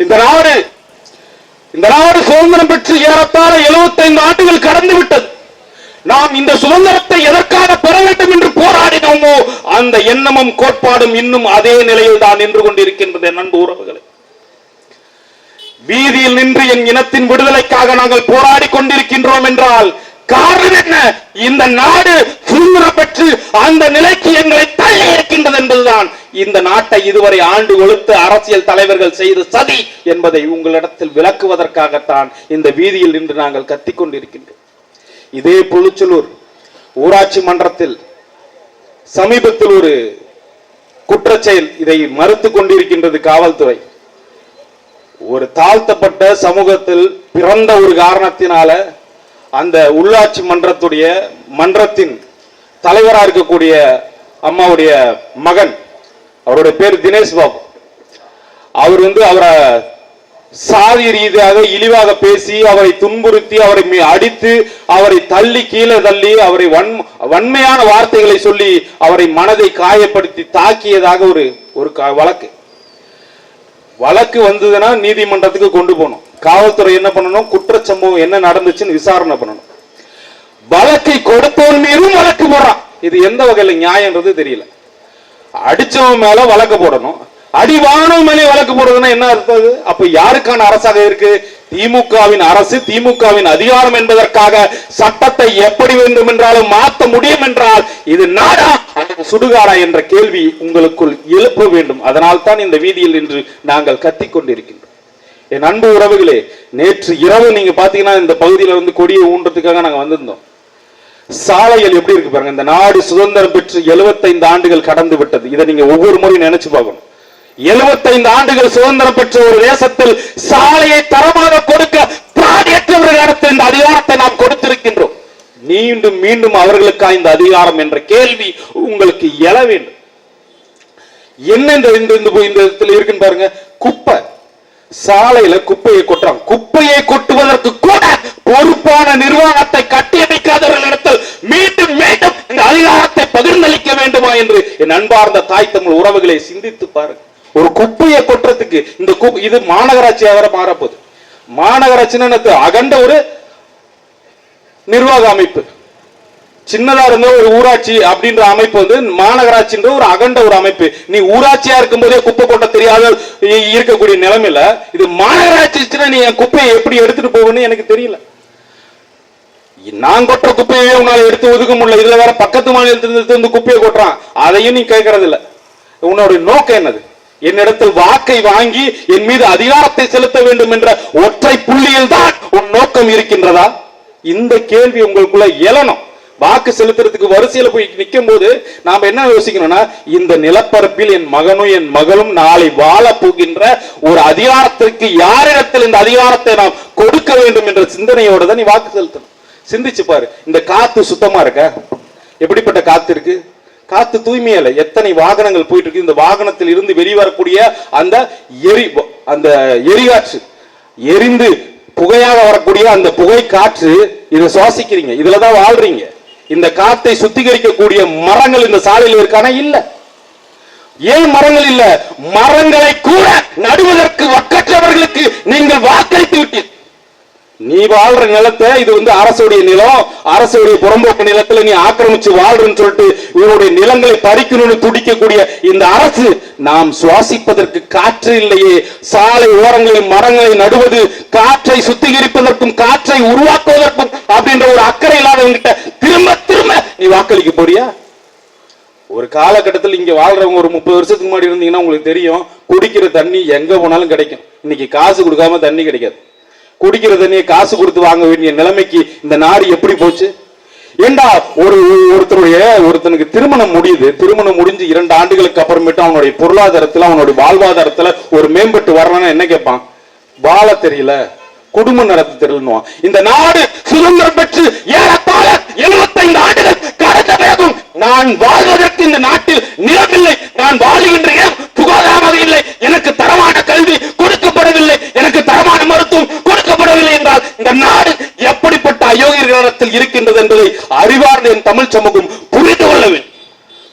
இந்த நாடு இந்த நாடு சுதந்திரம் பெற்று ஏறத்தாழ 75 ஆண்டுகள் கடந்து விட்டது நாம் இந்த சுதந்திரத்தை எதற்காக பெற வேண்டும் என்று போராடினோமோ அந்த எண்ணமும் கோட்பாடும் இன்னும் அதே நிலையில் தான் நின்று கொண்டிருக்கின்றது நண்பு உறவுகளை. வீதியில் நின்று என் இனத்தின் விடுதலைக்காக நாங்கள் போராடி கொண்டிருக்கின்றோம் என்றால் காரணம் என்ன? இந்த நாடு சுதந்திரம் பெற்று அந்த நிலைக்கு எங்களை தள்ளி இருக்கின்றது என்பதுதான். இந்த நாட்டை இதுவரை ஆண்டு ஒழுத்து அரசியல் தலைவர்கள் செய்த சதி என்பதை உங்களிடத்தில் விளக்குவதற்காகத்தான் இந்த வீதியில் நின்று நாங்கள் கத்திக் கொண்டிருக்கின்றோம் இதே புழுச்சலூர் ஊராட்சி மன்றத்தில் சமீபத்தில் ஒரு குற்றச்செயல் இதை மறுத்து கொண்டிருக்கின்றது காவல்துறை. ஒரு தாழ்த்தப்பட்ட சமூகத்தில் பிறந்த ஒரு காரணத்தினால அந்த உள்ளாட்சி மன்றத்துடைய மன்றத்தின் தலைவராக இருக்கக்கூடிய அம்மாவுடைய மகன் அவருடைய பேர் தினேஷ் பாபு. அவர் வந்து அவரை சாதி ரீதியாக இழிவாக பேசி அவரை துன்புறுத்தி அவரை அடித்து அவரை தள்ளி கீழே தள்ளி அவரை வன் வன்மையான வார்த்தைகளை சொல்லி அவரை மனதை காயப்படுத்தி தாக்கியதாக ஒரு ஒரு க- வழக்கு. வழக்கு வந்ததுன்னா நீதிமன்றத்துக்கு கொண்டு போகணும். காவல்துறை என்ன பண்ணணும்? குற்றச்சம்பவம் என்ன நடந்துச்சுன்னு விசாரணை பண்ணணும். வழக்கை கொடுத்தவன் மீதும் வழக்கு போடுறான். இது எந்த வகையில நியாயம்ன்றது தெரியல. அடிச்சவன் மேல வழக்கு போடணும். அடிவானவன் மேலே வழக்கு போடுறதுன்னா என்ன அர்த்தம் அது? அப்ப யாருக்கான அரசாக இருக்கு? திமுகவின் அரசு திமுகவின் அதிகாரம் என்பதற்காக சட்டத்தை எப்படி வேண்டும் என்றாலும் மாற்ற முடியும் என்றால் இது நாடா? சுடுகாடா என்ற கேள்வி உங்களுக்குள் எழுப்ப வேண்டும். அதனால் தான் இந்த வீதியில் இன்று நாங்கள் கத்திக் கொண்டிருக்கின்றோம். என் அன்பு உறவுகளே நேற்று இரவு நீங்க பாத்தீங்கன்னா இந்த பகுதியில வந்து கொடியை ஊன்றதுக்காக நாங்க வந்திருந்தோம். சாலைகள் எப்படி இருக்கு பாருங்க. இந்த நாடு சுதந்திரம் பெற்று 75 ஆண்டுகள் கடந்து விட்டது. இதை நீங்க ஒவ்வொரு முறையும் நினைச்சு பார்க்கணும். 75 ஆண்டுகள் சுதந்திரம் பெற்ற ஒரு தேசத்தில் சாலையை தரமாக கொடுக்க பிராணியற்றவர்களுக்கு இந்த அதிகாரத்தை நாம் கொடுத்திருக்கின்றோம். மீண்டும் மீண்டும் அவர்களுக்கா இந்த அதிகாரம் என்ற கேள்வி உங்களுக்கு எழ வேண்டும். என்ன இந்த இந்த இந்த இடத்துல இருக்குன்னு பாருங்க. குப்பை. சாலையில குப்பையை கொட்டுறாங்க. குப்பையை கொட்டுவதற்கு கூட பொறுப்பான நிர்வாகத்தை கட்டியமைக்காதவர்களிடத்தில் மீண்டும் மீண்டும் இந்த அதிகாரத்தை பகிர்ந்தளிக்க வேண்டுமா என்று என் அன்பார்ந்த தாய் தமிழ் உறவுகளை சிந்தித்து பாருங்க ஒரு குப்பையை கொட்டுறதுக்கு இந்த இது மாநகராட்சியாக வேற மாறப்போகுது. மாநகராட்சின்னு அகண்ட ஒரு நிர்வாக அமைப்பு. சின்னதா இருந்த ஒரு ஊராட்சி அப்படின்ற அமைப்பு வந்து மாநகராட்சின்ற ஒரு அகண்ட ஒரு அமைப்பு. நீ ஊராட்சியா இருக்கும்போதே குப்பை கொட்ட தெரியாத இருக்கக்கூடிய நிலைமையில இது மாநகராட்சி நீ என் குப்பையை எப்படி எடுத்துட்டு போகணும்னு எனக்கு தெரியல. நான் கொட்டுற குப்பையே உன்னால எடுத்து ஒதுக்க முடியல. இதுல வேற பக்கத்து மாநிலத்திலிருந்து வந்து குப்பையை கொட்டுறான். அதையும் நீ கேட்கறது இல்ல உன்னுடைய நோக்கம் என்னது? என்னிடத்தில் வாக்கை வாங்கி என் மீது அதிகாரத்தை செலுத்த வேண்டும் என்ற ஒற்றை புள்ளியில் தான் உன் நோக்கம் இருக்கின்றதா? இந்த கேள்வி உங்களுக்குள்ள எழணும். வாக்கு செலுத்துறதுக்கு வரிசையில போய் நிற்கும் போது நாம என்ன யோசிக்கணும்னா இந்த நிலப்பரப்பில் என் மகனும் என் மகளும் நாளை வாழ போகின்ற ஒரு அதிகாரத்திற்கு யாரிடத்தில் இந்த அதிகாரத்தை நாம் கொடுக்க வேண்டும் என்ற சிந்தனையோட தான் நீ வாக்கு செலுத்தணும். சிந்திச்சு பாரு. இந்த காத்து சுத்தமா இருக்க? எப்படிப்பட்ட காத்து இருக்கு? காத்து தூய்மையில எத்தனை வாகனங்கள் போயிட்டு இருக்கு? இந்த வாகனத்தில் இருந்து வெளிவரக்கூடிய அந்த எரி அந்த எரிகாற்று எரிந்து புகையாக வரக்கூடிய அந்த புகை காற்று இதை சுவாசிக்கிறீங்க. இதுலதான் வாழ்றீங்க. இந்த காத்தை சுத்திகரிக்கக்கூடிய மரங்கள் இந்த சாலையில் இருக்கானா? இல்ல. ஏன் மரங்கள் இல்ல? மரங்களை கூட நடுவதற்கு வக்கற்றவர்களுக்கு நீங்கள் வாக்களித்து விட்டீர்கள். நீ வாழ்ற நிலத்தை இது வந்து அரசுடைய நிலம் அரசுடைய புறம்போக்கு நிலத்துல நீ ஆக்கிரமிச்சு வாழ்றன்னு சொல்லிட்டு இவருடைய நிலங்களை பறிக்கணும்னு துடிக்கக்கூடிய இந்த அரசு நாம் சுவாசிப்பதற்கு காற்று இல்லையே. சாலை ஓரங்களில் மரங்களை நடுவது காற்றை சுத்திகரிப்பதற்கும் காற்றை உருவாக்குவதற்கும் அப்படின்ற ஒரு அக்கறை இல்லாதவங்கிட்ட திரும்ப திரும்ப நீ வாக்களிக்க போறியா? ஒரு காலகட்டத்தில் இங்க வாழ்றவங்க ஒரு முப்பது வருஷத்துக்கு முன்னாடி இருந்தீங்கன்னா உங்களுக்கு தெரியும் குடிக்கிற தண்ணி எங்க போனாலும் கிடைக்கும். இன்னைக்கு காசு கொடுக்காம தண்ணி கிடைக்காது. குடிக்கிற தண்ணியை காசு கொடுத்து வாங்க வேண்டிய நிலைமைக்கு இந்த நாடு எப்படி போச்சு? ஏண்டா ஒரு ஒருத்தருடைய ஒருத்தனுக்கு திருமணம் முடியுது. திருமணம் முடிஞ்சு இரண்டு ஆண்டுகளுக்கு அப்புறமேட்டு அவனுடைய பொருளாதாரத்துல அவனுடைய வாழ்வாதாரத்துல ஒரு மேம்பட்டு வரணும்னு என்ன கேட்பான் வாழ தெரியல. குடும்பம் நடத்த தெரியலன்னுவான். இந்த நாடு சுதந்திரம் பெற்று ஏறத்தாழ 75 ஆண்டுகள் கடந்த நான் வாழ்வதற்கு இந்த நாட்டில் நிலமில்லை. நான் வாழுகின்ற இடம் சுகாதாரமாக இல்லை. எனக்கு தரமான கல்வி கொடுக்கப்படவில்லை. எனக்கு தரமான மருத்துவம் கொடுக்கப்படவில்லை என்றால் இந்த நாடு எப்படிப்பட்ட அயோக்கியர்களிடத்தில் இருக்கின்றது என்பதை அறிவார்ந்த என் தமிழ் சமூகம் புரிந்து கொள்ள வேண்டும்.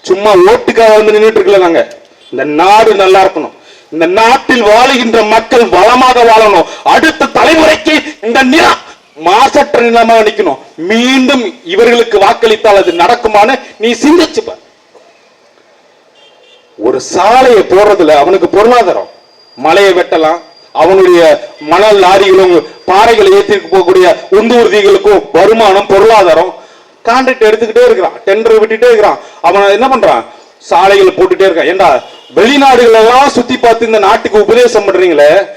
சும்மா ஓட்டுக்காக வந்து நின்றுட்டு இருக்கல நாங்க. இந்த நாடு நல்லா இருக்கணும். இந்த நாட்டில் வாழுகின்ற மக்கள் வளமாக வாழணும். அடுத்த தலைமுறைக்கு இந்த நிலம் மாசற்ற நிலமாக நிக்கணும் மீண்டும் இவர்களுக்கு வாக்களித்தால் அது நடக்குமான்னு நீ சிந்திச்சு ஒரு சாலையை போடுறதுல அவனுக்கு பொருளாதாரம். மலையை வெட்டலாம். அவனுடைய மணல் லாரிகளும் பாறைகளை ஏற்றிட்டு போகக்கூடிய உந்து வருமானம் பொருளாதாரம். கான்ட்ராக்ட் எடுத்துக்கிட்டே இருக்கிறான். டெண்டர் விட்டுட்டே இருக்கிறான். அவன் என்ன பண்றான்? சாலைகள் போட்டுட்டே இருக்கான். ஏண்டா வெளிநாடுகள் எல்லாம் சுத்தி பார்த்து இந்த நாட்டுக்கு உபதேசம் பண்றீங்களே?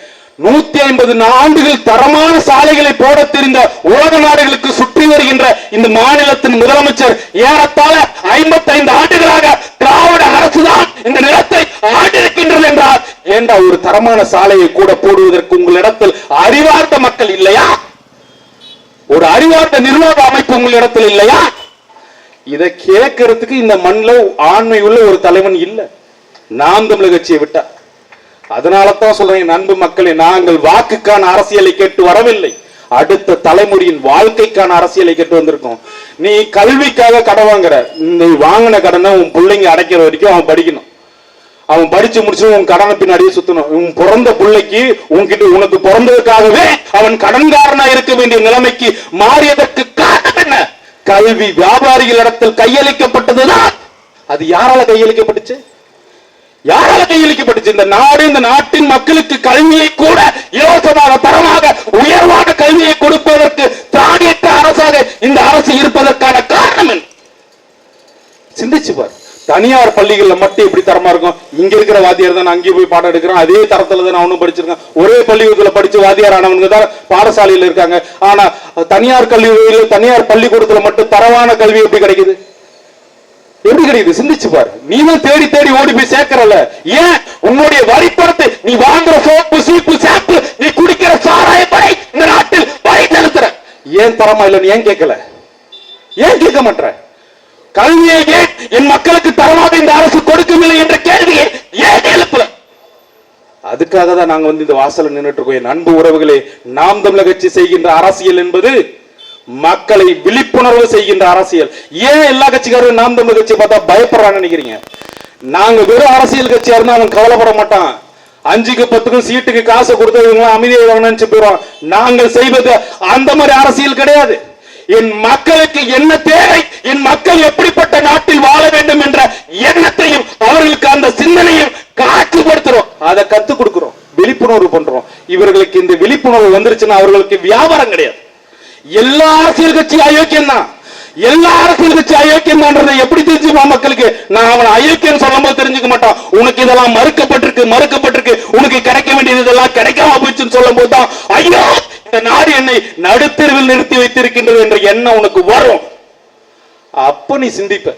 நூத்தி ஐம்பது ஆண்டுகள் தரமான சாலைகளை போட தெரிந்த உலக நாடுகளுக்கு சுற்றி வருகின்ற இந்த மாநிலத்தின் முதலமைச்சர் ஏறத்தாழ ஐம்பத்தைந்து ஆண்டுகளாக திராவிட அரசுதான் இந்த நிலத்தை ஆண்டிருக்கின்றது என்றார். ஏண்டா ஒரு தரமான சாலையை கூட போடுவதற்கு உங்களிடத்தில் அறிவார்ந்த மக்கள் இல்லையா? ஒரு அறிவார்ந்த நிர்வாக அமைப்பு உங்களிடத்தில் இல்லையா? இதை கேட்கறதுக்கு இந்த மண்ணில் ஆண்மை உள்ள ஒரு தலைவன் இல்ல. நாம் தமிழக கட்சியை விட்டா அதனால தான் சொல்றேன் அன்பு மக்களே நாங்கள் வாக்குக்கான அரசியலை கேட்டு வரவில்லை. அடுத்த தலைமுறையின் வாழ்க்கைக்கான அரசியலை கேட்டு வந்திருக்கோம். நீ கல்விக்காக கடன் வாங்குற நீ வாங்கின கடனை உன் பிள்ளைங்க அடைக்கிற வரைக்கும் அவன் படிக்கணும். அவன் படிச்சு முடிச்சு உன் கடனை பின்னாடியே சுத்தணும். உன் பிறந்த பிள்ளைக்கு உன்கிட்ட உனக்கு பிறந்ததுக்காகவே அவன் கடன்காரனா இருக்க வேண்டிய நிலைமைக்கு மாறியதற்கு காரணம் என்ன? கல்வி வியாபாரிகளிடத்தில் கையளிக்கப்பட்டதுதான். அது யாரால கையளிக்கப்பட்டுச்சு? யாரால கையளிக்கப்பட்டுச்சு இந்த நாடு இந்த நாட்டின் மக்களுக்கு கல்வியை கூட இலவசமாக தரமாக உயர்வான கல்வியை கொடுப்பதற்கு தானியற்ற அரசாக இந்த அரசு இருப்பதற்கான காரணம் சிந்திச்சு பார். தனியார் பள்ளிகள்ல மட்டும் எப்படி தரமா இருக்கும். இங்க இருக்கிற வாத்தியார் தான் அங்கேயும் போய் பாடம் எடுக்கிறான். அதே தரத்துல தான் அவனும் படிச்சிருக்கான். ஒரே பள்ளிக்கூடத்துல படிச்சு வாத்தியார் ஆனவங்க தான் பாடசாலையில இருக்காங்க. ஆனா தனியார் கல்வி தனியார் பள்ளிக்கூடத்துல மட்டும் தரமான கல்வி எப்படி கிடைக்குது? எப்படி கிடைக்குது சிந்திச்சு பாரு? நீதான் தேடி தேடி ஓடி போய் சேர்க்கறல ஏன்? உன்னுடைய வரிப்பணத்தை நீ வாங்குற சோப்பு சீப்பு சாப்பு நீ குடிக்கிற சாராய படை இந்த நாட்டில் வரி செலுத்துற. ஏன் தரமா இல்லைன்னு ஏன் கேட்கல? ஏன் கேட்க மாட்ட கல்வியை ஏன் என் மக்களுக்கு தரமாக இந்த அரசு கொடுக்கவில்லை என்ற கேள்வியை ஏன் எழுப்பல அதுக்காக தான் நாங்க வந்து இந்த வாசல்ல நின்னுட்டு இருக்கோம். என் அன்பு உறவுகளே நாம் தமிழக கட்சி செய்கின்ற அரசியல் என்பது மக்களை விழிப்புணர்வு செய்கின்ற அரசியல். ஏன் எல்லா கட்சிக்காரரும் நாம் தமிழ் கட்சி பார்த்தா பயப்படுறான்னு நினைக்கிறீங்க? நாங்க வெறும் அரசியல் கட்சியா இருந்தா அவன் கவலைப்பட மாட்டான். அஞ்சுக்கு பத்துக்கும் சீட்டுக்கு காசு கொடுத்து அமைதியை நினைச்சு போயிடும் நாங்கள் செய்வது அந்த மாதிரி அரசியல் கிடையாது. என் மக்களுக்கு என்ன தேவை? என் மக்கள் எப்படிப்பட்ட நாட்டில் வாழ வேண்டும் என்ற எண்ணத்தையும் அவர்களுக்கு அந்த சிந்தனையும் காட்சிப்படுத்துறோம். அதை கத்துக் கொடுக்கிறோம். விழிப்புணர்வு பண்றோம். இவர்களுக்கு இந்த விழிப்புணர்வு வந்துருச்சுன்னா அவர்களுக்கு வியாபாரம் கிடையாது. எல்லா அரசியல் கட்சி அயோக்கியம் தான் எல்லா அரசியல் கட்சி அயோக்கியம் தான்றதை எப்படி தெரிஞ்சுப்பான் மக்களுக்கு? நான் அவன் அயோக்கியம் சொல்லும் போது தெரிஞ்சுக்க மாட்டான். உனக்கு இதெல்லாம் மறுக்கப்பட்டிருக்கு மறுக்கப்பட்டிருக்கு. உனக்கு கிடைக்க வேண்டியது இதெல்லாம் கிடைக்காம போச்சுன்னு சொல்லும் போது தான் ஐயோ இந்த நாடு என்னை நடுத்தெருவில் நிறுத்தி வைத்திருக்கின்றது என்ற எண்ணம் உனக்கு வரும். அப்ப நீ சிந்திப்ப.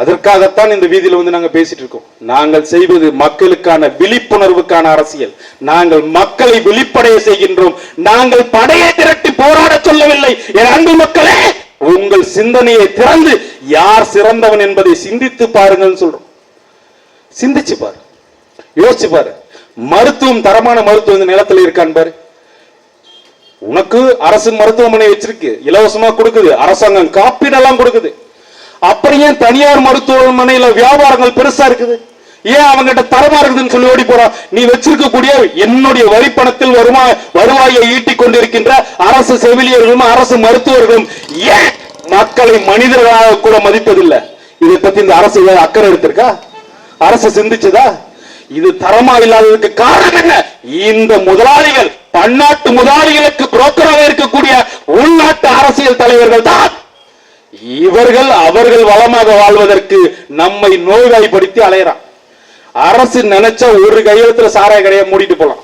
அதற்காகத்தான் இந்த வீதியில வந்து நாங்க பேசிட்டு இருக்கோம். நாங்கள் செய்வது மக்களுக்கான விழிப்புணர்வுக்கான அரசியல். நாங்கள் மக்களை விழிப்படைய செய்கின்றோம். நாங்கள் படையை திரட்டி போராட சொல்லவில்லை. என் அன்பு மக்களே உங்கள் சிந்தனையை திறந்து யார் சிறந்தவன் என்பதை சிந்தித்து பாருங்கள் சொல்றோம். சிந்திச்சு பாரு. யோசிச்சு பாரு. மருத்துவம் தரமான மருத்துவம் இந்த நிலத்துல இருக்கான் பாரு உனக்கு அரசு மருத்துவமனை வச்சிருக்கு. இலவசமா கொடுக்குது. அரசாங்கம் காப்பீடெல்லாம் கொடுக்குது. அப்புறம் ஏன் தனியார் மருத்துவமனையில வியாபாரங்கள் பெருசா இருக்குது? ஏன் அவங்ககிட்ட தரமா இருக்குதுன்னு சொல்லி ஓடி போறான் நீ வச்சிருக்கக்கூடிய என்னுடைய வரி பணத்தில் வருமா வருவாயை ஈட்டிக் கொண்டிருக்கின்ற அரசு செவிலியர்களும் அரசு மருத்துவர்களும் ஏன் மக்களை மனிதர்களாக கூட மதிப்பதில்லை? இதை பத்தி இந்த அரசு அக்கறை எடுத்திருக்கா? அரசு சிந்திச்சதா? இது தரமா இல்லாததுக்கு காரணம் என்ன? இந்த முதலாளிகள் பன்னாட்டு முதலாளிகளுக்கு புரோக்கராக இருக்கக்கூடிய உள்நாட்டு அரசியல் தலைவர்கள் தான் இவர்கள் அவர்கள் வளமாக வாழ்வதற்கு நம்மை நோய்வாய்ப்படுத்தி அலையறான். அரசு நினைச்சா ஒரு கையெழுத்துல சாராய கடையை மூடிட்டு போலாம்.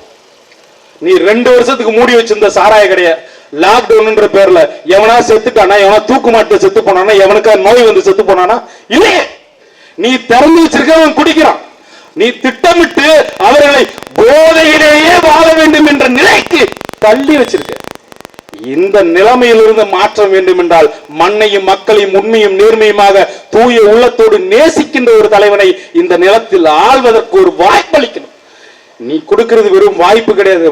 நீ ரெண்டு வருஷத்துக்கு மூடி வச்சிருந்த சாராய கடைய லாக்டவுன்ன்ற பேர்ல எவனா செத்துட்டானா எவனா தூக்கு மாட்டு செத்து போனானா எவனுக்கா நோய் வந்து செத்து போனானா? இல்லையே. நீ திறந்து வச்சிருக்கவன் குடிக்கிறான். நீ திட்டமிட்டு அவர்களை போதையிலேயே வாழ வேண்டும் என்ற நிலைக்கு தள்ளி வச்சிருக்க. இந்த நிலைமையிலிருந்து மாற்றம் வேண்டும் என்றால் மண்ணையும் மக்களையும் உண்மையும் நேர்மையுமாக தூய உள்ளத்தோடு நேசிக்கின்ற ஒரு தலைவனை இந்த நிலத்தில் ஆள்வதற்கு ஒரு வாய்ப்பளிக்கணும் நீ கொடுக்கிறது வெறும் வாய்ப்பு கிடையாது.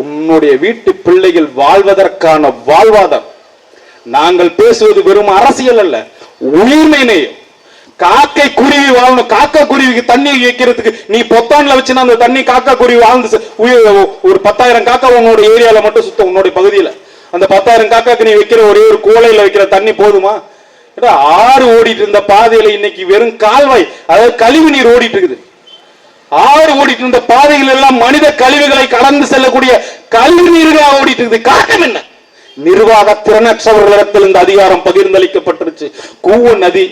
உன்னுடைய வீட்டு பிள்ளைகள் வாழ்வதற்கான வாழ்வாதாரம். நாங்கள் பேசுவது வெறும் அரசியல் அல்ல உயிர்மை நேயம் காக்கை குருவி வாழணும் காக்கா குருவிக்கு தண்ணி வைக்கிறதுக்கு நீ பொத்தான்ல வச்சுன்னா அந்த தண்ணி காக்கா குருவி வாழ்ந்து ஒரு பத்தாயிரம் காக்கா உன்னோட ஏரியால மட்டும் சுத்தம் உன்னோட பகுதியில. அந்த பத்தாயிரம் காக்காக்கு நீ வைக்கிற ஒரே ஒரு கோலையில் வைக்கிற தண்ணி போதுமா? ஆறு ஓடிட்டு இருந்த பாதையில இன்னைக்கு வெறும் கால்வாய் அதாவது கழிவு நீர் ஓடிட்டு இருக்குது. ஆறு ஓடிட்டு இருந்த பாதைகள் எல்லாம் மனித கழிவுகளை கலந்து செல்லக்கூடிய கழிவு நீர்களா ஓடிட்டு இருக்குது. காரணம் என்ன? நிர்வாக திறனற்றவர்களிடத்தில் இந்த அதிகாரம் பகிர்ந்தளிக்கப்பட்டுருச்சு. கூவ நதி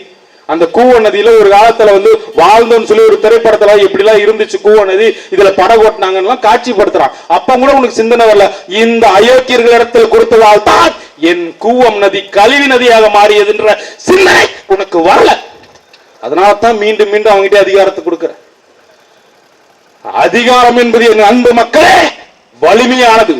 அந்த கூவ நதியில ஒரு காலத்துல வந்து வாழ்ந்தோம்னு சொல்லி ஒரு திரைப்படத்துல இப்படி எல்லாம் இருந்துச்சு கூவ நதி இதுல படம் ஓட்டினாங்கன்னா காட்சிப்படுத்துறான். அப்ப கூட உனக்கு சிந்தனை வரல. இந்த அயோக்கியர்களிடத்தில் கொடுத்ததால் தான் என் கூவம் நதி கழிவு நதியாக மாறியதுன்ற சிந்தனை உனக்கு வரல. அதனால தான் மீண்டும் மீண்டும் அவங்ககிட்ட அதிகாரத்தை கொடுக்குற அதிகாரம் என்பது என் அன்பு மக்களே வலிமையானது.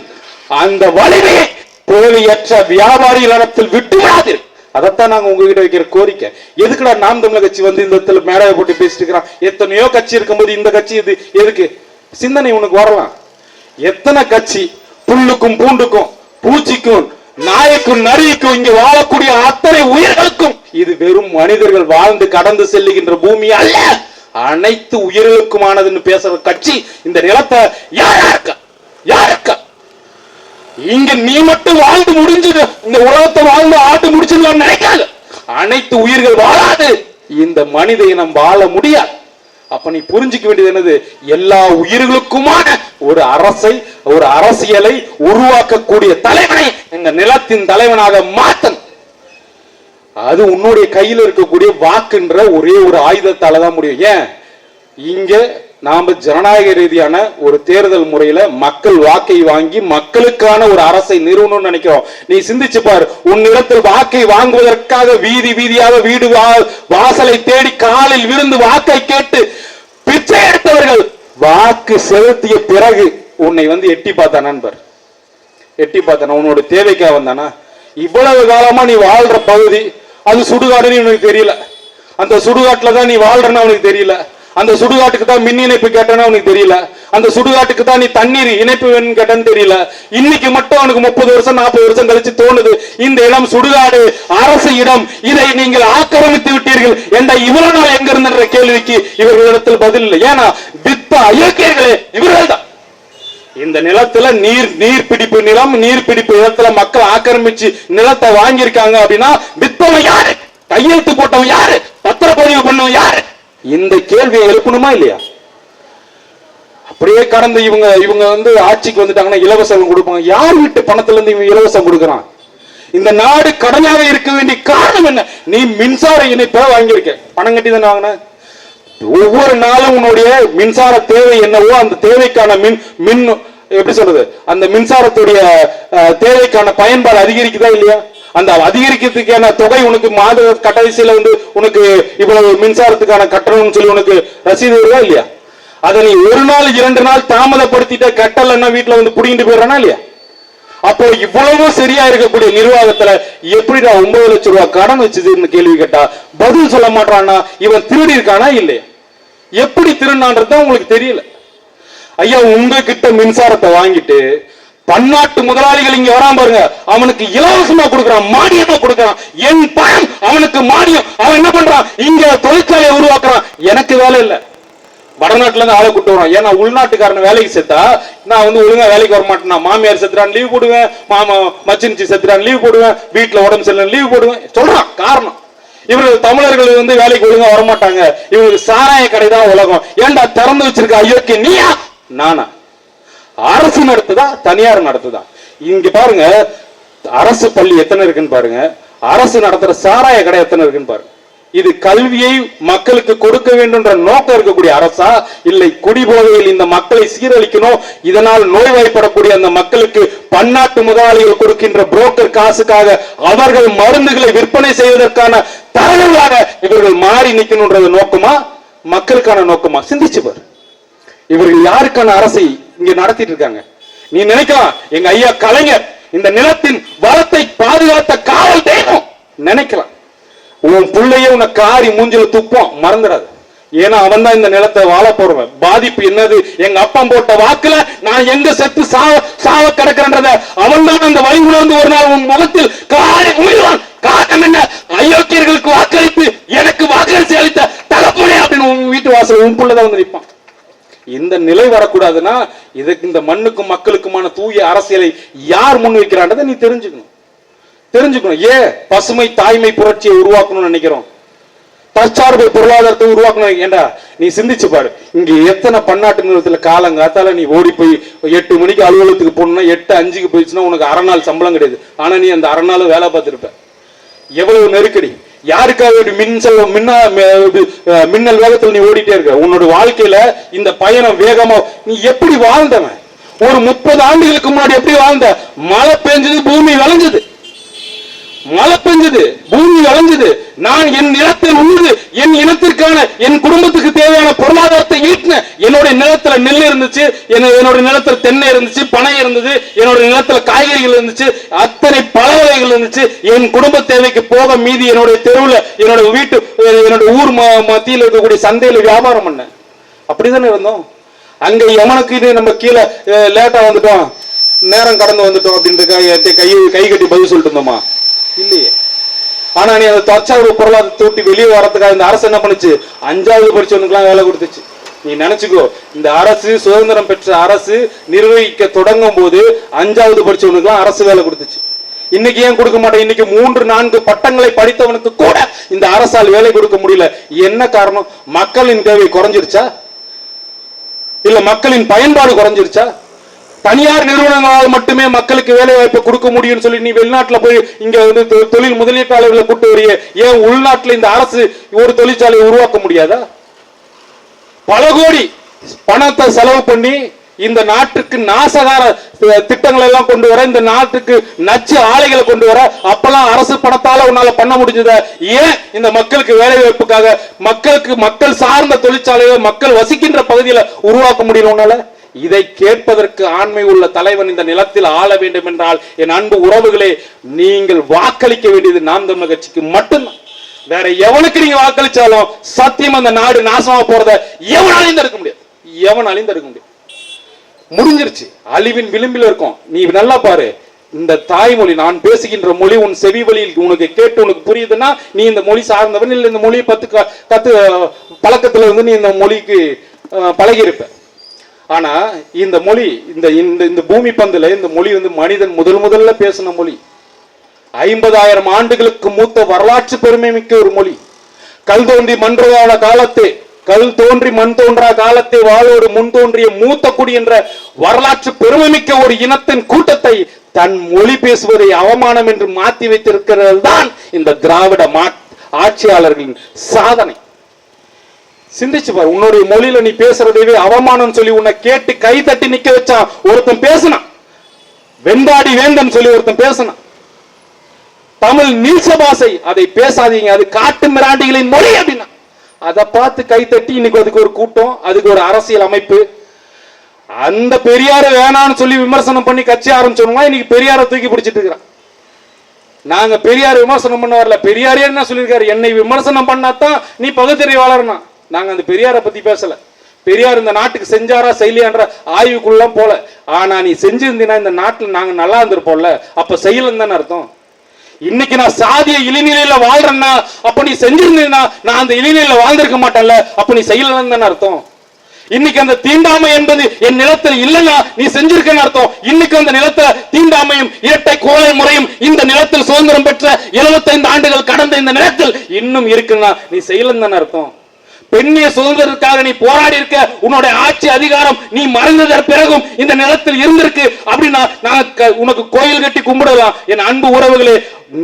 அந்த வலிமையை தேவையற்ற வியாபாரிகளிடத்தில் விட்டு விடாதீர்கள் அதைத்தான் நாங்க உங்ககிட்ட வைக்கிற கோரிக்கை. எதுக்குடா நாம் தமிழர் கட்சி வந்து இந்த இடத்துல மேடையை போட்டு பேசிட்டு இருக்கிறான்? எத்தனையோ கட்சி இருக்கும்போது இந்த கட்சி இது. எதுக்கு? சிந்தனை உனக்கு வரலாம். எத்தனை கட்சி புல்லுக்கும் பூண்டுக்கும் பூச்சிக்கும் நாய்க்கும் நரிக்கும் இங்கு வாழக்கூடிய அத்தனை உயிர்களுக்கும் இது வெறும் மனிதர்கள் வாழ்ந்து கடந்து செல்லுகின்ற பூமி அல்ல. அனைத்து உயிர்களுக்குமானதுன்னு பேசுற கட்சி இந்த நிலத்தை யாருக்கா யாருக்கா இங்க நீ மட்டும் வாழ்ந்து முடிஞ்சது இந்த உலகத்தை வாழ்ந்து ஆட்டு முடிச்சிடலாம் நினைக்காது. அனைத்து உயிர்கள் வாழாது. இந்த மனித இனம் வாழ முடியாது. அப்ப நீ புரிஞ்சுக்க வேண்டியது என்னது? எல்லா உயிர்களுக்குமான ஒரு அரசை ஒரு அரசியலை உருவாக்கக்கூடிய தலைவனை இந்த நிலத்தின் தலைவனாக மாத்தன் அது உன்னுடைய கையில் இருக்கக்கூடிய வாக்குன்ற ஒரே ஒரு ஆயுதத்தால தான் முடியும். ஏன்? இங்க நாம் ஜனநாயக ரீதியான ஒரு தேர்தல் முறையில மக்கள் வாக்கை வாங்கி மக்களுக்கான ஒரு அரசை நிறுவணும்னு நினைக்கிறோம். நீ சிந்திச்சு பார் உன்னிடத்தில் வாக்கை வாங்குவதற்காக வீதி வீதியாக வீடு வா- வாசலை தேடி காலில் விழுந்து வாக்கை கேட்டு பிச்சை எடுத்தவர்கள் வாக்கு செலுத்திய பிறகு உன்னை வந்து எட்டி பார்த்த நண்பர். எட்டி பார்த்தானா உன்னோட தேவைக்காக வந்தானா இவ்வளவு காலமா நீ வாழ்ற பகுதி அது சுடுகாடுன்னு உனக்கு தெரியல. அந்த சுடுகாட்டுல தான் நீ வாழ்றன்னு அவனுக்கு தெரியல. அந்த சுடுகாட்டுக்கு தான் மின் இணைப்பு கேட்டேன்னு அவனுக்கு தெரியல. அந்த சுடுகாட்டுக்கு தான் நீ தண்ணீர் இணைப்பு வேணும்னு கேட்டேன்னு தெரியல. இன்னைக்கு மட்டும் அவனுக்கு முப்பது வருஷம் நாற்பது வருஷம் கழிச்சு தோணுது. இந்த இடம் சுடுகாடு அரசு இடம் இதை நீங்கள் ஆக்கிரமித்து விட்டீர்கள் என்ற இவ்வளவு நாள் எங்க இருந்த கேள்விக்கு இவர்களிடத்தில் பதில் இல்லை. ஏன்னா வித்த அயோக்கியர்களே இவர்கள் தான் இந்த நிலத்துல நீர் நீர் பிடிப்பு நிலம் நீர் பிடிப்பு நிலத்துல மக்கள் ஆக்கிரமிச்சு நிலத்தை வாங்கியிருக்காங்க அப்படின்னா வித்தவன் யாரு? கையெழுத்து போட்டவன் யாரு? பத்திரப்பதிவு பண்ணவன் யாரு? இந்த கேள்வியை எழுப்பணுமா இல்லையா? அப்படியே கடந்து இவங்க இவங்க வந்து ஆட்சிக்கு வந்துட்டாங்கன்னா இலவசம் கொடுப்பாங்க. யார் வீட்டு பணத்துல இருந்து இவங்க இலவசம் கொடுக்குறான்? இந்த நாடு கடனாக இருக்க வேண்டிய காரணம் என்ன? நீ மின்சார இணைப்பை வாங்கியிருக்க. பணம் கட்டி தானே வாங்கின? ஒவ்வொரு நாளும் உன்னுடைய மின்சார தேவை என்னவோ அந்த தேவைக்கான மின் மின் எப்படி சொல்றது? அந்த மின்சாரத்துடைய அஹ், தேவைக்கான பயன்பாடு அதிகரிக்குதா இல்லையா? அந்த அதிகரிக்கிறதுக்கான தொகை உனக்கு மாத கடைசியில வந்து உனக்கு இவ்வளவு மின்சாரத்துக்கான கட்டணம்னு சொல்லி உனக்கு ரசீது வருதா இல்லையா? அதை நீ ஒரு நாள் இரண்டு நாள் தாமதப்படுத்திட்ட கட்டலன்னா வீட்டுல வந்து புடிங்கிட்டு போயிடறானா இல்லையா? அப்போ இவ்வளவு சரியா இருக்கக்கூடிய நிர்வாகத்துல எப்படிடா ஒன்பது லட்சம் ரூபாய் கடன் வச்சதுன்னு கேள்வி கேட்டா பதில் சொல்ல மாட்டானா இவன் திருடி இருக்கானா இல்லையா? எப்படி திருநான்றது உங்களுக்கு தெரியல. ஐயா உங்ககிட்ட மின்சாரத்தை வாங்கிட்டு பன்னாட்டு முதலாளிகள் இங்க வராம பாருங்க. அவனுக்கு இலவசமா கொடுக்கறான் மானியமா கொடுக்கறான். என் பணம் அவனுக்கு மானியம். அவன் என்ன பண்றான்? இங்க தொழிற்சாலையை உருவாக்குறான். எனக்கு வேலை இல்லை. வடநாட்டுல இருந்து ஆளை கூட்டு வரோம் ஏன்னா உள்நாட்டுக்காரன் வேலைக்கு செத்தா நான் வந்து ஒழுங்கா வேலைக்கு வர மாட்டேன் மாமியார் செத்துறான் லீவ் போடுவேன். மாமா மச்சினிச்சி செத்துறான் லீவ் போடுவேன். வீட்டுல உடம்பு சரியில்லை லீவ் போடுவேன். சொல்றான் காரணம். இவர்கள் தமிழர்கள் வந்து வேலைக்கு ஒழுங்கா வர மாட்டாங்க இவங்களுக்கு சாராய கடை தான் உலகம். ஏன்டா திறந்து வச்சிருக்க ஐயோக்கு நீயா? நானா? அரசு நடத்துதா தனியார் நடத்துதா? இங்க பாருங்க அரசு பள்ளி எத்தனை இருக்குன்னு பாருங்க. அரசு நடத்துற சாராய கடை எத்தனை இருக்குன்னு பாருங்க. இது கல்வியை மக்களுக்கு கொடுக்க வேண்டும்ன்ற நோக்கம் இருக்கக்கூடிய அரசா? இல்லை குடிபோதையில் இந்த மக்களை சீரழிக்கணும்? இதனால் நோய்வாய்ப்படக்கூடிய அந்த மக்களுக்கு பன்னாட்டு முதலாளிகள் கொடுக்கின்ற புரோக்கர் காசுக்காக அவர்கள் மருந்துகளை விற்பனை செய்வதற்கான தரங்களாக இவர்கள் மாறி நிற்கணும்ன்றது நோக்கமா? மக்களுக்கான நோக்கமா? சிந்திச்சு பாரு. இவர்கள் யாருக்கான அரசை இங்க நடத்திட்டு இருக்காங்க? நீ நினைக்கலாம் எங்க ஐயா கலைஞர் இந்த நிலத்தின் வளத்தை பாதுகாத்த காவல் தெய்வம். நினைக்கலாம். உன் பிள்ளைய உன்னை காரி மூஞ்சில துப்போம் மறந்துடாது. ஏன்னா அவன் தான் இந்த நிலத்தை வாழ போறவன். பாதிப்பு என்னது? எங்க அப்பா போட்ட வாக்குல நான் எங்க செத்து சாவ சாவ கிடக்கிறன்றத அவன் தான் அந்த வழி உணர்ந்து ஒரு நாள் உன் முகத்தில் காரி உமிழ்வான். காரணம் என்ன? அயோக்கியர்களுக்கு வாக்களித்து எனக்கு வாக்களித்து அளித்த வீட்டு வாசல் உன் பிள்ளைதான் வந்து நிற்பான் இந்த நிலை வரக்கூடாதுன்னா இதுக்கு இந்த மண்ணுக்கும் மக்களுக்குமான தூய அரசியலை யார் முன்வைக்கிறான்றதை நீ தெரிஞ்சுக்கணும். தெரிஞ்சுக்கணும். ஏன் பசுமை தாய்மை புரட்சியை உருவாக்கணும்னு நினைக்கிறோம். தற்சார்பு பொருளாதாரத்தை உருவாக்கணும் ஏண்டா நீ சிந்திச்சு பாரு. இங்க எத்தனை பன்னாட்டு நிறுவனத்துல காலங்காத்தால நீ ஓடி போய் எட்டு மணிக்கு அலுவலகத்துக்கு போகணும்னா எட்டு அஞ்சுக்கு போயிடுச்சுன்னா உனக்கு அரை நாள் சம்பளம் கிடையாது. ஆனா நீ அந்த அரை நாள் வேலை பார்த்துருப்ப. எவ்வளவு நெருக்கடி. யாருக்காக மின்சல் மின்னா மின்னல் வேகத்தில் நீ ஓடிட்டே இருக்க? உன்னோட வாழ்க்கையில இந்த பயணம் வேகமா நீ எப்படி வாழ்ந்தவன்? ஒரு முப்பது ஆண்டுகளுக்கு முன்னாடி எப்படி வாழ்ந்த? மழை பெஞ்சது பூமி விளைஞ்சது. மழை பெஞ்சது பூமி வளைஞ்சது நான் என் நிலத்தை உழுது என் இனத்திற்கான என் குடும்பத்துக்கு தேவையான பொருளாதாரத்தை ஈட்டின என்னுடைய நிலத்துல நெல் இருந்துச்சு என்ன- என்னுடைய நிலத்துல தென்னை இருந்துச்சு பனை இருந்தது என்னுடைய நிலத்துல காய்கறிகள் இருந்துச்சு அத்தனை பல வகைகள் இருந்துச்சு. என் குடும்ப தேவைக்கு போக மீதி என்னுடைய தெருவுல என்னோட வீட்டு என்னோட ஊர் மத்தியில் இருக்கக்கூடிய சந்தையில வியாபாரம் பண்ணேன். அப்படிதானே இருந்தோம்? அங்க எவனுக்கு இது நம்ம கீழே லேட்டா வந்துட்டோம். நேரம் கடந்து வந்துட்டோம் அப்படின்ற கை கை கட்டி பதில் சொல்லிட்டு இருந்தோமா? இல்லையே. ஆனா நீ அதை தொச்சா ஒரு பொருளை அதை தூட்டி வெளியே வரதுக்காக இந்த அரசு என்ன பண்ணுச்சு? அஞ்சாவது படிச்சவனுக்குலாம் வேலை கொடுத்துச்சு. நீ நினைச்சுக்கோ இந்த அரசு சுதந்திரம் பெற்ற அரசு நிர்வகிக்க தொடங்கும் போது அஞ்சாவது படிச்சவனுக்குலாம் அரசு வேலை கொடுத்துச்சு. இன்னைக்கு ஏன் கொடுக்க மாட்டேன்? இன்னைக்கு மூன்று நான்கு பட்டங்களை படித்தவனுக்கு கூட இந்த அரசால் வேலை கொடுக்க முடியல. என்ன காரணம்? மக்களின் தேவை குறைஞ்சிருச்சா? இல்ல மக்களின் பயன்பாடு குறைஞ்சிருச்சா? தனியார் நிறுவனங்களால் மட்டுமே மக்களுக்கு வேலை வாய்ப்பை கொடுக்க முடியும்னு சொல்லி நீ வெளிநாட்டுல போய் இங்க வந்து தொழில் முதலீட்டாளர்களை கூட்டு வரிய. ஏன் உள்நாட்டுல இந்த அரசு ஒரு தொழிற்சாலையை உருவாக்க முடியாதா? பல கோடி பணத்தை செலவு பண்ணி இந்த நாட்டுக்கு நாசகார திட்டங்களை எல்லாம் கொண்டு வர இந்த நாட்டுக்கு நச்சு ஆலைகளை கொண்டு வர அப்பெல்லாம் அரசு பணத்தால உன்னால பண்ண முடிஞ்சத? ஏன் இந்த மக்களுக்கு வேலை வாய்ப்புக்காக மக்களுக்கு மக்கள் சார்ந்த தொழிற்சாலையை மக்கள் வசிக்கின்ற பகுதியில உருவாக்க முடியல உன்னால? இதை கேட்பதற்கு ஆண்மை உள்ள தலைவன் இந்த நிலத்தில் ஆள வேண்டும் என்றால் என் அன்பு உறவுகளே நீங்கள் வாக்களிக்க வேண்டியது நாம் தமிழ் கட்சிக்கு மட்டும்தான் வேற எவனுக்கு நீங்க வாக்களிச்சாலும் சத்தியம் அந்த நாடு நாசமா போறத எவனாலையும் தடுக்க முடியாது எவனாலையும் தடுக்க முடியாது முடிஞ்சிருச்சு. அழிவின் விளிம்பில் இருக்கும். நீ நல்லா பாரு. இந்த தாய்மொழி நான் பேசுகின்ற மொழி உன் செவி வழியில் உனக்கு கேட்டு உனக்கு புரியுதுன்னா நீ இந்த மொழி சார்ந்தவன் இல்லை இந்த மொழியை பத்து கத்து பழக்கத்துல இருந்து நீ இந்த மொழிக்கு அஹ், பழகியிருப்ப. ஆனா இந்த மொழி இந்த இந்த இந்த பூமி பந்துல இந்த மொழி வந்து மனிதன் முதல் முதல்ல பேசின மொழி. ஐம்பதாயிரம் ஆண்டுகளுக்கு மூத்த வரலாற்று பெருமை மிக்க ஒரு மொழி. கல் தோன்றி மன்றவான காலத்தே கல் தோன்றி மண் தோன்றா காலத்தை வாழோடு முன் தோன்றிய மூத்த குடி என்ற வரலாற்று பெருமைமிக்க ஒரு இனத்தின் கூட்டத்தை தன் மொழி பேசுவதை அவமானம் என்று மாத்தி வைத்திருக்கிறது தான் இந்த திராவிட ஆட்சியாளர்களின் சாதனை. சிந்திச்சு பாரு உன்னுடைய மொழியில நீ பேசுறதையே அவமானம் சொல்லி உன்னை கேட்டு கை தட்டி நிக்க வச்சா ஒருத்தன் பேசினான் வெண்பாடி வேந்தன் சொல்லி ஒருத்தன் பேசினான் தமிழ் நீசபாசை பாசை அதை பேசாதீங்க அது காட்டு மிராண்டிகளின் மொழி அப்படின்னா. அதை பார்த்து கை தட்டி இன்னைக்கு அதுக்கு ஒரு கூட்டம் அதுக்கு ஒரு அரசியல் அமைப்பு. அந்த பெரியார வேணாம்னு சொல்லி விமர்சனம் பண்ணி கட்சி ஆரம்பிச்சோம்னா இன்னைக்கு பெரியார தூக்கி பிடிச்சிட்டு இருக்கிறான். நாங்க பெரியார் விமர்சனம் பண்ண வரல. பெரியாரே என்ன சொல்லியிருக்காரு? என்னை விமர்சனம் பண்ணாதான் நீ பகுத்தறிவாளர்னா. நாங்க அந்த பெரியாரை பத்தி பேசல. பெரியார் இந்த நாட்டுக்கு செஞ்சாரா செய்யலையான்ற ஆய்வுக்குள்ளாம் போல. ஆனா நீ செஞ்சிருந்தீங்கன்னா இந்த நாட்டில் நாங்க நல்லா இருந்திருப்போம்ல. அப்ப செய்யலன்னு தானே அர்த்தம். இன்னைக்கு நான் சாதிய இளைநிலையில வாழ்றேன்னா அப்ப நீ செஞ்சிருந்தீங்கன்னா நான் அந்த இளைநிலையில வாழ்ந்திருக்க மாட்டேன்ல. அப்ப நீ செய்யலன்னு தானே அர்த்தம். இன்னைக்கு அந்த தீண்டாமை என்பது என் நிலத்தில் இல்லைன்னா நீ செஞ்சிருக்கன்னு அர்த்தம். இன்னைக்கு அந்த நிலத்துல தீண்டாமையும் இரட்டை கோலை முறையும் இந்த நிலத்தில் சுதந்திரம் பெற்ற 75 ஆண்டுகள் கடந்த இந்த நிலத்தில் இன்னும் இருக்குன்னா நீ செய்யலன்னு தானே அர்த்தம். பெண்ணிய சுதந்திரத்திற்காக நீ போராடி இருக்க உன்னுடைய ஆட்சி அதிகாரம் நீ மறந்ததற்கு பிறகும் இந்த நிலத்தில் இருந்திருக்கு அப்படின்னா நான் க- உனக்கு கோயில் கட்டி கும்பிடலாம் என் அன்பு உறவுகளே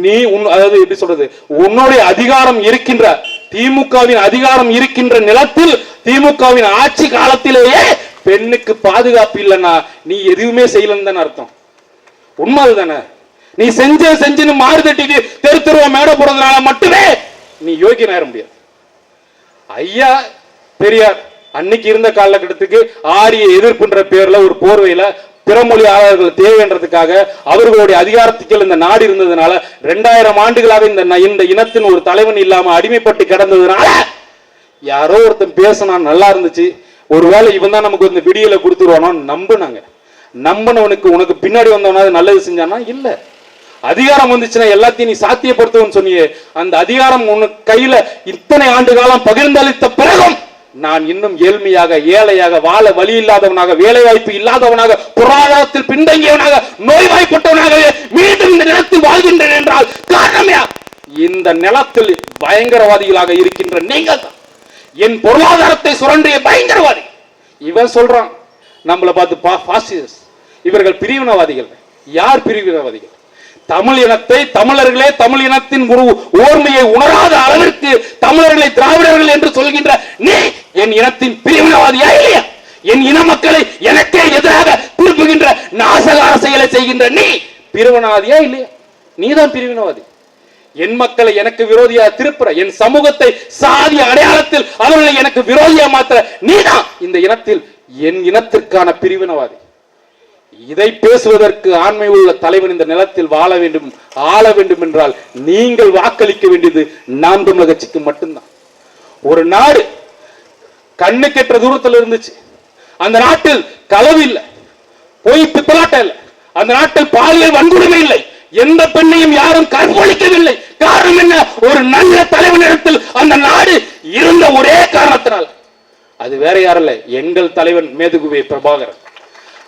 நீ உன் அதாவது எப்படி சொல்றது உன்னுடைய அதிகாரம் இருக்கின்ற திமுகவின் அதிகாரம் இருக்கின்ற நிலத்தில் திமுகவின் ஆட்சி காலத்திலேயே பெண்ணுக்கு பாதுகாப்பு இல்லைன்னா நீ எதுவுமே செய்யலன்னு தானே அர்த்தம். உண்மை அதுதானே நீ செஞ்ச செஞ்சுன்னு மாறு தட்டிட்டு தெரு தெருவா மேடை போடுறதுனால மட்டுமே நீ யோகியனாயிர முடியாது. ஐயா பெரியார் அன்னைக்கு இருந்த காலகட்டத்துக்கு ஆரிய எதிர்ப்புன்ற பேர்ல ஒரு போர்வையில பிறமொழியாளர்கள் தேவைன்றதுக்காக அவர்களுடைய அதிகாரத்துக்கு இந்த நாடு இருந்ததுனால ரெண்டாயிரம் ஆண்டுகளாக இந்த இந்த இனத்தின் ஒரு தலைவன் இல்லாம அடிமைப்பட்டு கிடந்ததுனால யாரோ ஒருத்தன் பேசினா நல்லா இருந்துச்சு. ஒருவேளை இவன் தான் நமக்கு இந்த விடியலை கொடுத்துருவானோ நம்புனாங்க. நம்பினவனுக்கு உனக்கு பின்னாடி வந்தவனாவது நல்லது செஞ்சானா? இல்லை. அதிகாரம் வந்துச்சுன்னா எல்லாத்தையும் நீ சாத்தியப்படுத்துவன்னு சொன்னியே. அந்த அதிகாரம் உன் கையில இத்தனை ஆண்டு காலம் பகிர்ந்தளித்த பிறகும் நான் இன்னும் ஏழ்மையாக ஏழையாக வாழ வழி இல்லாதவனாக வேலை வாய்ப்பு இல்லாதவனாக பொருளாதாரத்தில் பின்தங்கியவனாக நோய்வாய்ப்பட்டவனாகவே மீண்டும் இந்த நிலத்தில் வாழ்கின்றேன் என்றால் காரணமே இந்த நிலத்தில் பயங்கரவாதிகளாக இருக்கின்ற நீங்கள் தான். என் பொருளாதாரத்தை சுரண்டிய பயங்கரவாதி. இவன் சொல்றான் நம்மளை பார்த்து பா பாசிஸ் இவர்கள் பிரிவினவாதிகள். யார் பிரிவினவாதிகள்? தமிழ் இனத்தை தமிழர்களே தமிழ் இனத்தின் ஒரு ஓர்மையை உணராத அளவிற்கு தமிழர்களை திராவிடர்கள் என்று சொல்கின்ற நீ என் இனத்தின் பிரிவினவாதியா இல்லையா? என் இன மக்களை எனக்கே எதிராக திருப்புகின்ற நாசகார செயலை செய்கின்ற நீ பிரிவினவாதியா இல்லையா? நீதான் பிரிவினவாதி. என் மக்களை எனக்கு விரோதியா திருப்புற என் சமூகத்தை சாதிய அடையாளத்தில் அவர்களை எனக்கு விரோதியா மாத்திர நீதான் இந்த இனத்தில் என் இனத்திற்கான பிரிவினவாதி. இதை பேசுவதற்கு ஆண்மை உள்ள தலைவன் இந்த நிலத்தில் வாழ வேண்டும் ஆள வேண்டும் என்றால் நீங்கள் வாக்களிக்க வேண்டியது நாம் தமிழக கட்சிக்கு மட்டும்தான். ஒரு நாடு கண்ணு கெட்ட தூரத்தில் இருந்துச்சு. அந்த நாட்டில் களவு இல்லை. பொய் பித்தலாட்டம் இல்லை. அந்த நாட்டில் பாலியல் வன்கொடுமை இல்லை. எந்த பெண்ணையும் யாரும் கற்பழிக்கவில்லை காரணம் என்ன? ஒரு நல்ல தலைவனிடத்தில் அந்த நாடு இருந்த ஒரே காரணத்தினால். அது வேற யாரும் இல்லை. எங்கள் தலைவன் மேதுகுவே பிரபாகரன்.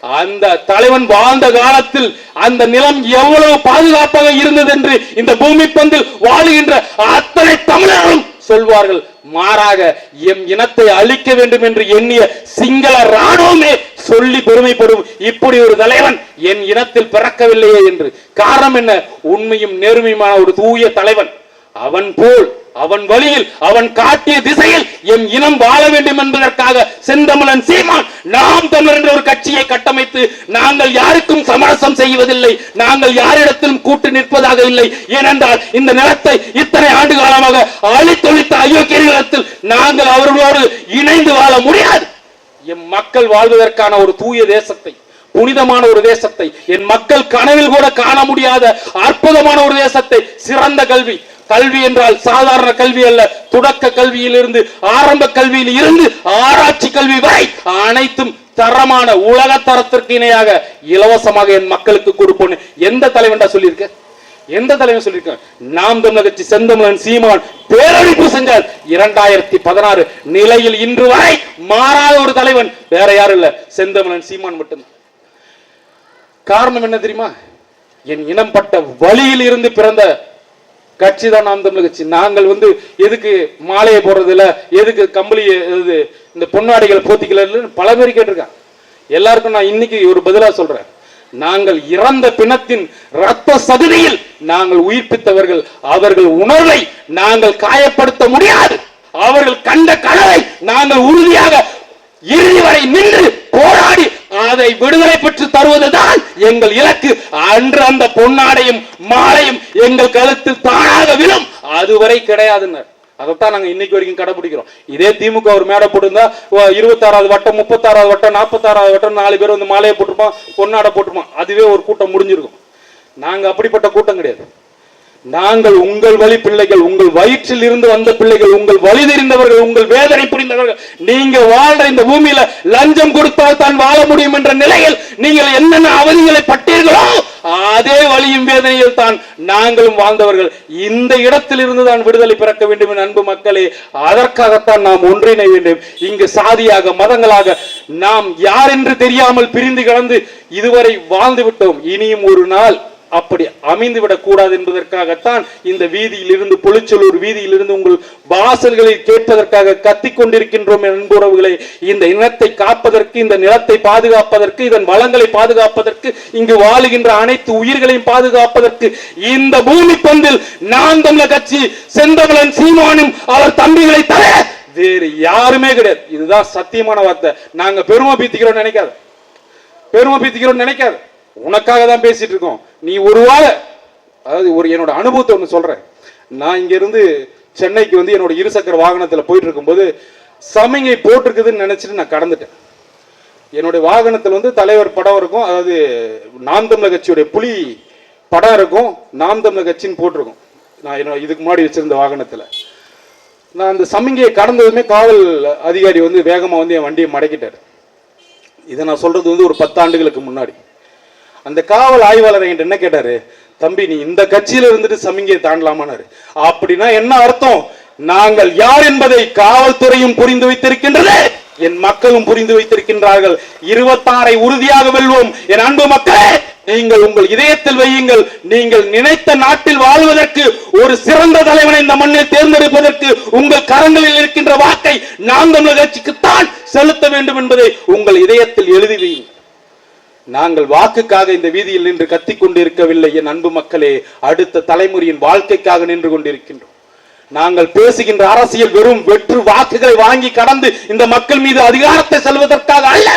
அந்த தலைவன் வாழ்ந்த காலத்தில் அந்த நிலம் எவ்வளவு பாதுகாப்பாக இருந்தது என்று இந்த பூமி பந்தில் வாழுகின்ற அத்தனை தமிழர்களும் சொல்வார்கள். மாறாக எம் இனத்தை அழிக்க வேண்டும் என்று எண்ணிய சிங்கள ராணுவமே சொல்லி பெருமைப்படும் இப்படி ஒரு தலைவன் என் இனத்தில் பிறக்கவில்லையே என்று. காரணம் என்ன? உண்மையும் நேர்மையுமான ஒரு தூய தலைவன். அவன் போல் அவன் வழியில் அவன் காட்டிய திசையில் எம் இனம் வாழ வேண்டும் என்பதற்காக செந்தமிழன் சீமான் நாம் தமிழ் என்ற ஒரு கட்சியை கட்டமைத்து நாங்கள் யாருக்கும் சமரசம் செய்வதில்லை நாங்கள் யாரிடத்திலும் கூட்டு நிற்பதாக இல்லை. ஏனென்றால் இந்த நிலத்தை இத்தனை ஆண்டு காலமாக அழித்தொழித்த அயோக்கியர்களிடத்தில் நாங்கள் அவர்களோடு இணைந்து வாழ முடியாது. எம் மக்கள் வாழ்வதற்கான ஒரு தூய தேசத்தை புனிதமான ஒரு தேசத்தை என் மக்கள் கனவில் கூட காண முடியாத அற்புதமான ஒரு தேசத்தை சிறந்த கல்வி. கல்வி என்றால் சாதாரண கல்வி அல்ல தொடக்க கல்வியில் இருந்து ஆரம்ப கல்வியில் இருந்து ஆராய்ச்சி கல்வி வரை அனைத்தும் தரமான உலக தரத்திற்கு இணையாக இலவசமாக என் மக்களுக்கு கொடுப்போன்னு எந்த தலைவன்டா சொல்லியிருக்க? எந்த தலைவன் சொல்லியிருக்கான் நாம் தமிழர் செந்தமிழன் சீமான் பேரழிப்பு செஞ்சார். இரண்டாயிரத்தி பதினாறு நிலையில் இன்று வரை மாறாத ஒரு தலைவன். வேற யாரும் இல்ல செந்தமிழன் சீமான் மட்டும்தான். காரணம் என்ன தெரியுமா? என் இனம் பட்ட வழியில் இருந்து பிறந்த கட்சி தான் நாம் தமிழ் கட்சி. நாங்கள் வந்து எதுக்கு மாலையை போடுறது எதுக்கு கம்பளி இது இந்த பொன்னாடிகளை போத்திக்கல பல பேர் கேட்டிருக்காங்க. எல்லாருக்கும் நான் இன்னைக்கு ஒரு பதிலா சொல்றேன். நாங்கள் இறந்த பிணத்தின் ரத்த சகுதியில் நாங்கள் உயிர்ப்பித்தவர்கள். அவர்கள் உணர்வை நாங்கள் காயப்படுத்த முடியாது. அவர்கள் கண்ட கனவை நாங்கள் உறுதியாக இறுதி வரை நின்று போராடி அதை விடுதலை பெற்று தருவதுதான் எங்கள் இலக்கு. அன்று அந்த பொன்னாடையும் மாலையும் எங்கள் கழுத்தில் தானாக விழும். அதுவரை கிடையாதுன்னர். அதைத்தான் நாங்க இன்னைக்கு வரைக்கும் கடைபிடிக்கிறோம். இதே திமுக ஒரு மேடை போட்டிருந்தா ஓ, இருபத்தாறாவது வட்டம் முப்பத்தாறாவது வட்டம் நாற்பத்தாறாவது வட்டம் நாலு பேர் வந்து மாலையை போட்டிருப்போம் பொன்னாடை போட்டிருப்போம். அதுவே ஒரு கூட்டம் முடிஞ்சிருக்கும். நாங்க அப்படிப்பட்ட கூட்டம் கிடையாது. நாங்கள் உங்கள் வழி பிள்ளைகள் உங்கள் வயிற்றில் இருந்து வந்த பிள்ளைகள் உங்கள் வழி தெரிந்தவர்கள் உங்கள் வேதனை புரிந்தவர்கள் நீங்க வாழ்ற இந்த பூமியில லஞ்சம் கொடுத்தால் தான் வாழ முடியும் என்ற நிலையில் நீங்கள் என்னென்ன அவதிகளை பட்டீர்களோ அதே வழியும் வேதனையில் தான் நாங்களும் வாழ்ந்தவர்கள். இந்த இடத்தில் இருந்து தான் விடுதலை பிறக்க வேண்டும் என் அன்பு மக்களே. அதற்காகத்தான் நாம் ஒன்றிணை வேண்டும். இங்கு சாதியாக மதங்களாக நாம் யார் என்று தெரியாமல் பிரிந்து கிடந்து இதுவரை வாழ்ந்து விட்டோம். இனியும் ஒரு நாள் அப்படி அமைந்துவிடக் கூடாது என்பதற்காகத்தான் இந்த வீதியில் இருந்து பொலிச்சலூர் வீதியில் இருந்து உங்கள் வாசல்களை கேட்பதற்காக கத்திக் கொண்டிருக்கின்றோம் என் அன்புறவுகளை இந்த இனத்தை காப்பதற்கு இந்த நிலத்தை பாதுகாப்பதற்கு இதன் வளங்களை பாதுகாப்பதற்கு இங்கு வாழுகின்ற அனைத்து உயிர்களையும் பாதுகாப்பதற்கு இந்த பூமி பந்தில் நான் தமிழ கட்சி செந்தமலன் சீமானும் அவர் தம்பிகளை தர வேறு யாருமே கிடையாது. இதுதான் சத்தியமான வார்த்தை. நாங்க பெருமை பீத்திக்கிறோம் நினைக்காத. பெருமை பீத்திக்கிறோம் நினைக்காது. உனக்காக தான் பேசிட்டு இருக்கோம். நீ ஒரு வாழை அதாவது ஒரு என்னோட அனுபவத்தை ஒன்று சொல்றேன். நான் இங்கிருந்து சென்னைக்கு வந்து என்னோட இருசக்கர வாகனத்தில் போயிட்டு இருக்கும்போது சமிங்கை போட்டிருக்குதுன்னு நினைச்சிட்டு நான் கடந்துட்டேன். என்னுடைய வாகனத்தில் வந்து தலைவர் படம் இருக்கும் அதாவது நாம் தமிழர் கட்சியுடைய புலி படம் இருக்கும் நாம் தமிழர் கட்சின்னு போட்டிருக்கும். நான் என்னோட இதுக்கு முன்னாடி வச்சிருந்த வாகனத்தில். நான் அந்த சமிங்கையை கடந்ததுமே காவல் அதிகாரி வந்து வேகமாக வந்து என் வண்டியை மடக்கிட்டார். இதை நான் சொல்றது வந்து ஒரு பத்தாண்டுகளுக்கு முன்னாடி. அந்த காவல் ஆய்வாளர் என்கிட்ட என்ன கேட்டாரு? தம்பி நீ இந்த கட்சியில இருந்துட்டு சமிங்கையை தாண்டலாமானாரு அப்படின்னா என்ன அர்த்தம்? நாங்கள் யார் என்பதை காவல்துறையும் புரிந்து வைத்திருக்கின்றது என் மக்களும் புரிந்து வைத்திருக்கின்றார்கள். இருபத்தாறை உறுதியாக வெல்வோம். என் அன்பு மக்களே நீங்கள் உங்கள் இதயத்தில் வையுங்கள். நீங்கள் நினைத்த நாட்டில் வாழ்வதற்கு ஒரு சிறந்த தலைவனை இந்த மண்ணில் தேர்ந்தெடுப்பதற்கு உங்கள் கரங்களில் இருக்கின்ற வாக்கை நாம் தமிழர் கட்சிக்குத்தான் செலுத்த வேண்டும் என்பதை உங்கள் இதயத்தில் எழுதி வையுங்கள். நாங்கள் வாக்குக்காக இந்த வீதியில் நின்று கத்திக் கொண்டிருக்கவில்லை என் அன்பு மக்களே. அடுத்த தலைமுறையின் வாழ்க்கைக்காக நின்று கொண்டிருக்கின்றோம். நாங்கள் பேசுகின்ற அரசியல் வெறும் வெற்று வாக்குகளை வாங்கி கடந்து இந்த மக்கள் மீது அதிகாரத்தை செல்வதற்காக அல்ல.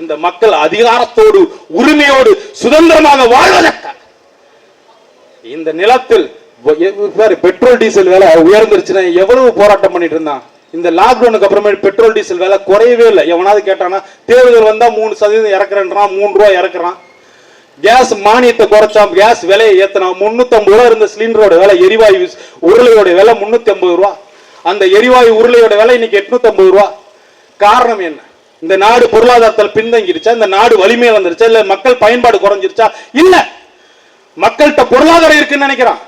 இந்த மக்கள் அதிகாரத்தோடு உரிமையோடு சுதந்திரமாக வாழ்வதற்காக. இந்த நிலத்தில் பெட்ரோல் டீசல் விலை உயர்ந்துருச்சுன்னா எவ்வளவு போராட்டம் பண்ணிட்டு இருந்தான்? இந்த லாக்டவுனுக்கு அப்புறமே பெட்ரோல் டீசல் விலை குறையவே இல்லை. எவனாவது கேட்டானா தேர்தல் வந்தால் மூணு சதவீதம் இறக்குறேன்றான் மூணு ரூபா இறக்குறான். கேஸ் மானியத்தை குறைச்சான் கேஸ் விலையை ஏற்றினா முந்நூற்றம்பது ரூபா இருந்த சிலிண்டரோட விலை எரிவாயு உருளையோட விலை முந்நூற்றி ஐம்பது ரூபா. அந்த எரிவாயு உருளையோட விலை இன்னைக்கு எட்நூற்றம்பது ரூபா. காரணம் என்ன? இந்த நாடு பொருளாதாரத்தில் பின்தங்கிருச்சா இந்த நாடு வலிமை வந்துருச்சா? இல்லை மக்கள் பயன்பாடு குறைஞ்சிருச்சா? இல்லை. மக்கள்கிட்ட பொருளாதாரம் இருக்குன்னு நினைக்கிறான்.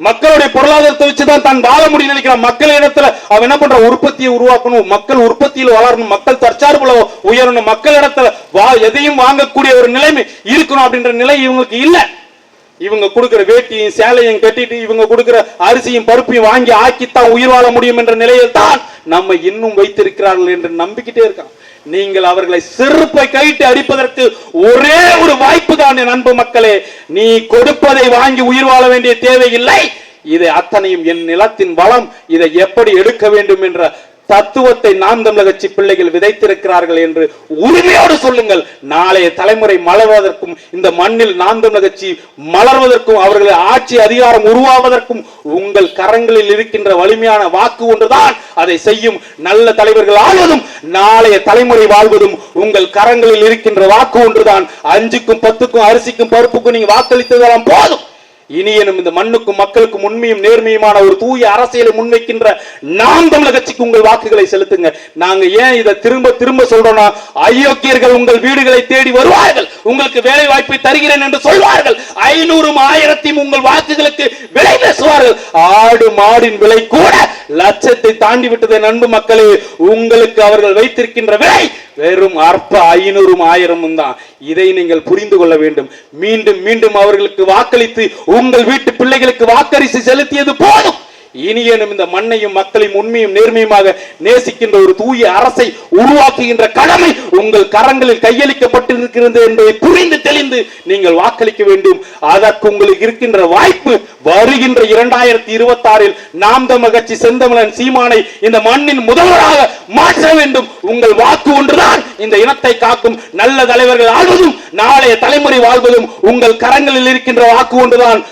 மக்களுடைய பொருளாதாரத்தை வச்சுதான் தான் வாழ முடியும் நினைக்கிறான் மக்கள் இடத்துல அவன் என்ன பண்ற உற்பத்தியை உருவாக்கணும். மக்கள் உற்பத்தியில் வளரணும். மக்கள் தற்சார்புல உயரணும். மக்கள் இடத்துல வா எதையும் வாங்கக்கூடிய ஒரு நிலைமை இருக்கணும் அப்படின்ற நிலை இவங்களுக்கு இல்ல. இவங்க கொடுக்கிற வேட்டியும் சேலையும் கட்டிட்டு இவங்க கொடுக்கிற அரிசியும் பருப்பையும் வாங்கி ஆக்கித்தான் உயிர் வாழ முடியும் என்ற நிலையில் தான் நம்ம இன்னும் வைத்திருக்கிறார்கள் என்று நம்பிக்கிட்டே இருக்கான். நீங்கள் அவர்களை செருப்பை கைட்டு அடிப்பதற்கு ஒரே ஒரு வாய்ப்பு தான் என் அன்பு மக்களே. நீ கொடுப்பதை வாங்கி உயிர் வாழ வேண்டிய தேவையில்லை. இதை அத்தனையும் என் நிலத்தின் வளம் இதை எப்படி எடுக்க வேண்டும் என்ற தத்துவத்தை நாம் தமிழக பிள்ளைகள் விதைத்திருக்கிறார்கள் என்று உரிமையோடு சொல்லுங்கள். நாளைய தலைமுறை மலர்வதற்கும் இந்த மண்ணில் நாம் தமிழக மலர்வதற்கும் அவர்கள் ஆட்சி அதிகாரம் உருவாவதற்கும் உங்கள் கரங்களில் இருக்கின்ற வலிமையான வாக்கு ஒன்றுதான். அதை செய்யும் நல்ல தலைவர்கள் ஆள்வதும் நாளைய தலைமுறை வாழ்வதும் உங்கள் கரங்களில் இருக்கின்ற வாக்கு ஒன்றுதான். அஞ்சுக்கும் பத்துக்கும் அரிசிக்கும் பருப்புக்கும் நீங்க வாக்களித்ததெல்லாம் போதும். இனியனும் இந்த மண்ணுக்கும் மக்களுக்கும் உண்மையும் நேர்மையுமான ஒரு தூய அரசியலை முன்வைக்கின்ற நாம் தமிழக கட்சிக்கு உங்கள் வாக்குகளை செலுத்துங்க. நாங்க ஏன் இதை திரும்ப திரும்ப சொல்றோம்னா அயோக்கியர்கள் உங்கள் வீடுகளை தேடி வருவார்கள். உங்களுக்கு வேலை வாய்ப்பை தருகிறேன் என்று சொல்வார்கள். ஐநூறும் ஆயிரத்தையும் உங்கள் வாக்குகளுக்கு விலை பேசுவார்கள். ஆடு மாடின் விலை கூட லட்சத்தை தாண்டி விட்டதை நண்பு மக்களே உங்களுக்கு அவர்கள் வைத்திருக்கின்ற விலை வெறும் அற்ப ஐநூறும் ஆயிரமும் தான். இதை நீங்கள் புரிந்து கொள்ள வேண்டும். மீண்டும் மீண்டும் அவர்களுக்கு வாக்களித்து உங்கள் வீட்டு பிள்ளைகளுக்கு வாக்கரிசி செலுத்தியது போதும். இனியனும் இந்த மண்ணையும் மக்களையும் உண்மையும் நேர்மையுமாக நேசிக்கின்ற ஒரு தூய அரசை உருவாக்குகின்ற கடமை உங்கள் கரங்களில் கையளிக்கப்பட்டிருக்கிறது என்பதை புரிந்து தெளிந்து நீங்கள் வாக்களிக்க வேண்டும். அதற்கு உங்களுக்கு இருக்கின்ற வாய்ப்பு வருகின்ற இரண்டாயிரத்தி இருபத்தி ஆறில் நாம் தமிழ் கட்சி செந்தமிழன் சீமானை இந்த மண்ணின் முதல்வராக மாற்ற வேண்டும். உங்கள் வாக்கு ஒன்றுதான். இந்த இனத்தை காக்கும் நல்ல தலைவர்கள் ஆள்வதும் நாளைய தலைமுறை வாழ்வதும் உங்கள் கரங்களில் இருக்கின்ற வாக்கு ஒன்றுதான்.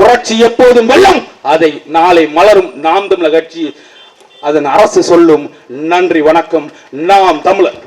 புரட்சி எப்போதும் வெல்லும். அதை நாளை மலரும் நாம் தமிழக கட்சி. அதன் அரசு சொல்லும் நன்றி வணக்கம். நாம் தமிழர்